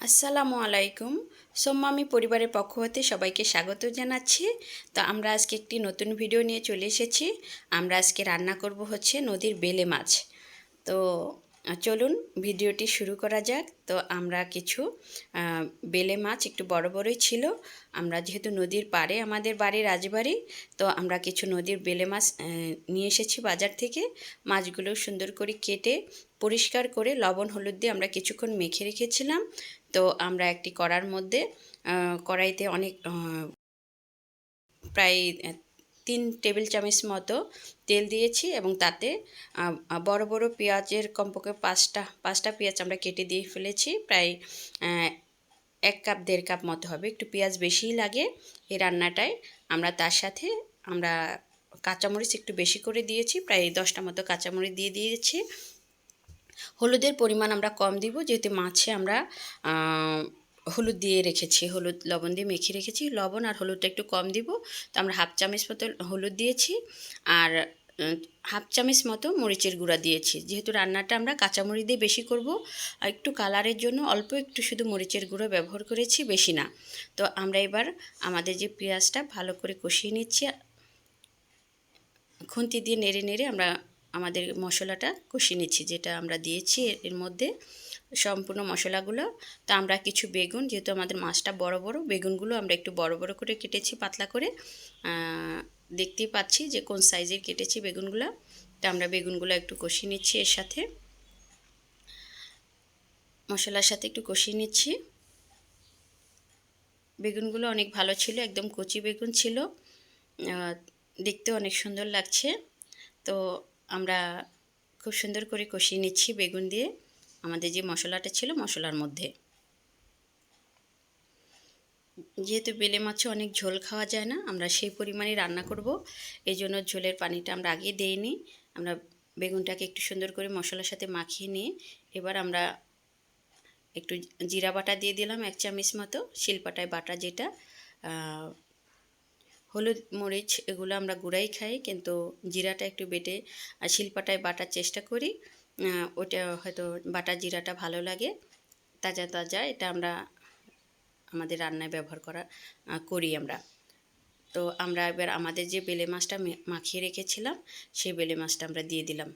আসসালামু আলাইকুম। সোম্মামি পরিবারের পক্ষ হতে সবাইকে স্বাগত জানাচ্ছি। তো আমরা আজকে একটি নতুন ভিডিও নিয়ে চলে এসেছি। আমরা আজকে রান্না করব হচ্ছে নদীর বেলে মাছ। তো, চলুন ভিডিওটি শুরু করা যাক। তো আমরা কিছু বেলে মাছ একটু বড় বড়ই ছিল। আমরা যেহেতু নদীর পাড়ে আমাদের বাড়ি রাজবাড়ি, তো আমরা কিছু নদীর বেলে মাছ নিয়ে এসেছি বাজার থেকে। মাছগুলো সুন্দর করে কেটে পরিষ্কার করে লবণ, হলুদ দিয়ে আমরা কিছুক্ষণ মেখে রেখেছিলাম। তো আমরা একটি কড়ার মধ্যে কড়াইতে অনেক প্রায় তিন টেবিল চামচ মতো তেল দিয়েছি এবং তাতে বড় বড় পেঁয়াজের কমপক্ষে পাঁচটা পাঁচটা পেঁয়াজ আমরা কেটে দিয়ে ফেলেছি, প্রায় এক কাপ, দেড় কাপ মতো হবে। একটু পেঁয়াজ বেশিই লাগে এই রান্নাটায়। আমরা তার সাথে, আমরা কাঁচামরিচ একটু বেশি করে দিয়েছি, প্রায় দশটা মতো কাঁচামরিচ দিয়ে দিয়েছি। হলুদের পরিমাণ আমরা কম দিব, যেহেতু মাছে আমরা হলুদ দিয়ে রেখেছি, হলুদ, লবণ দিয়ে মেখে রেখেছি। লবণ আর হলুদটা একটু কম দিব, তো আমরা হাফ চামচ মতো হলুদ দিয়েছি আর হাফ চামচ মতো মরিচের গুঁড়া দিয়েছি। যেহেতু রান্নাটা আমরা কাঁচামরিচ দিয়ে বেশি করব, আর একটু কালারের জন্য অল্প একটু শুধু মরিচের গুঁড়ো ব্যবহার করেছি, বেশি না। তো আমরা এবার আমাদের যে পেঁয়াজটা ভালো করে কষিয়ে নিচ্ছি, খুন্তি দিয়ে নেড়ে নেড়ে আমরা আমাদের মশলাটা কষিয়ে নিচ্ছি, যেটা আমরা দিয়েছি এর- মধ্যে সম্পূর্ণ মশলাগুলো। তো আমরা কিছু বেগুন, যেহেতু আমাদের মাছটা বড় বড়, বেগুনগুলো আমরা একটু বড় বড় করে কেটেছি পাতলা করে। দেখতেই পাচ্ছি যে কোন সাইজের কেটেছি বেগুনগুলো। তো আমরা বেগুনগুলো একটু কষিয়ে নিচ্ছি এর সাথে। মশলার সাথে একটু কষিয়ে নিচ্ছি। বেগুনগুলো অনেক ভালো ছিল, একদম কচি বেগুন ছিল। দেখতে অনেক সুন্দর লাগছে। তো আমরা খুব সুন্দর করে কষিয়ে নিচ্ছি বেগুন দিয়ে। আমাদের যে মশলাটা ছিল মশলার মধ্যে। যেহেতু বেলে মাছে অনেক ঝোল খাওয়া যায় না, আমরা সেই পরিমাণে রান্না করব। এই জন্য ঝোলের পানিটা আমরা আগে দিইনি আমরা বেগুনটাকে একটু সুন্দর করে মশলার সাথে মাখিয়ে নিয়ে এবার আমরা একটু জিরা বাটা দিয়ে দিলাম এক চামচ মতো, শিলপাটায় বাটা যেটা হলুদ মরিচ এগুলো আমরা গুঁড়াই খাই, কিন্তু জিরাটা একটু বেটে শিলপাটায় বাটার চেষ্টা করি। ওটা হয়তো বাটা জিরাটা ভালো লাগে। তাজা তাজা এটা আমরা আমাদের রান্নায় ব্যবহার করা করি আমরা। তো আমরা এবার আমাদের যে বেলে মাছটা মাখিয়ে রেখেছিলাম, সেই বেলে মাছটা আমরা দিয়ে দিলাম।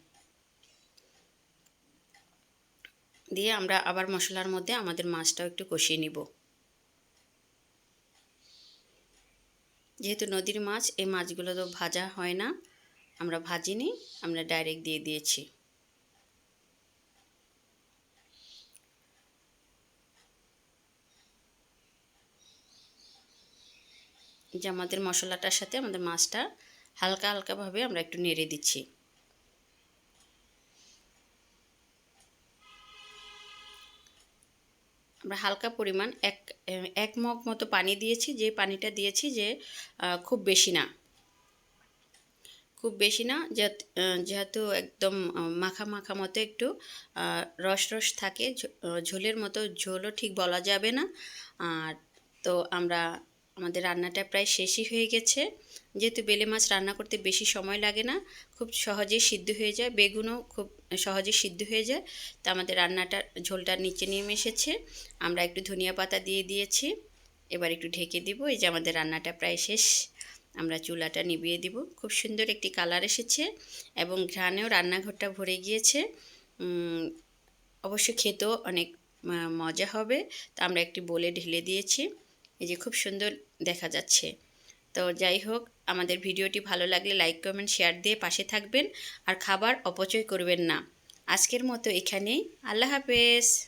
দিয়ে আমরা আবার মশলার মধ্যে আমাদের মাছটাও একটু কষিয়ে নিব। যেহেতু নদীর মাছ, এই মাছগুলো তো ভাজা হয় না। আমরা ভাজিনি, আমরা ডাইরেক্ট দিয়ে দিয়েছি। যে আমাদের মশলাটার সাথে আমাদের মাছটা হালকা হালকাভাবে আমরা একটু নেড়ে দিচ্ছি। আমরা হালকা পরিমাণ এক এক মগ মতো পানি দিয়েছি, যে পানিটা দিয়েছি যে খুব বেশি না। খুব বেশি না, যেহেত- একদম মাখা মাখা মতো একটু রস রস থাকে ঝোলের মতো ঝোলও ঠিক বলা যাবে না। আর তো আমরা আমাদের রান্নাটা প্রায় শেষই হয়ে গেছে। যেহেতু বেলে মাছ রান্না করতে বেশি সময় লাগে না, খুব সহজেই সিদ্ধ হয়ে যায়, বেগুনও খুব সহজে সিদ্ধ হয়ে যায়। তা আমাদের রান্নাটা ঝোলটা নিচে নেমে এসেছে। আমরা একটু ধনিয়া পাতা দিয়ে দিয়েছি। এবার একটু ঢেকে দিব, এই যে আমাদের রান্নাটা প্রায় শেষ। আমরা চুলাটা নিভিয়ে দিব। খুব সুন্দর একটি কালার এসেছে এবং ঘ্রাণেও রান্নাঘরটা ভরে গিয়েছে। অবশ্য খেতেও অনেক মজা হবে। তা আমরা একটি বলে ঢেলে দিয়েছি। এই যে খুব সুন্দর দেখা যাচ্ছে। তো যাই হোক, আমাদের ভিডিওটি ভালো লাগলে লাইক কমেন্ট শেয়ার দিয়ে পাশে থাকবেন। আর খাবার অপচয় করবেন না। আজকের মতো এখানেই। আল্লাহ হাফেজ।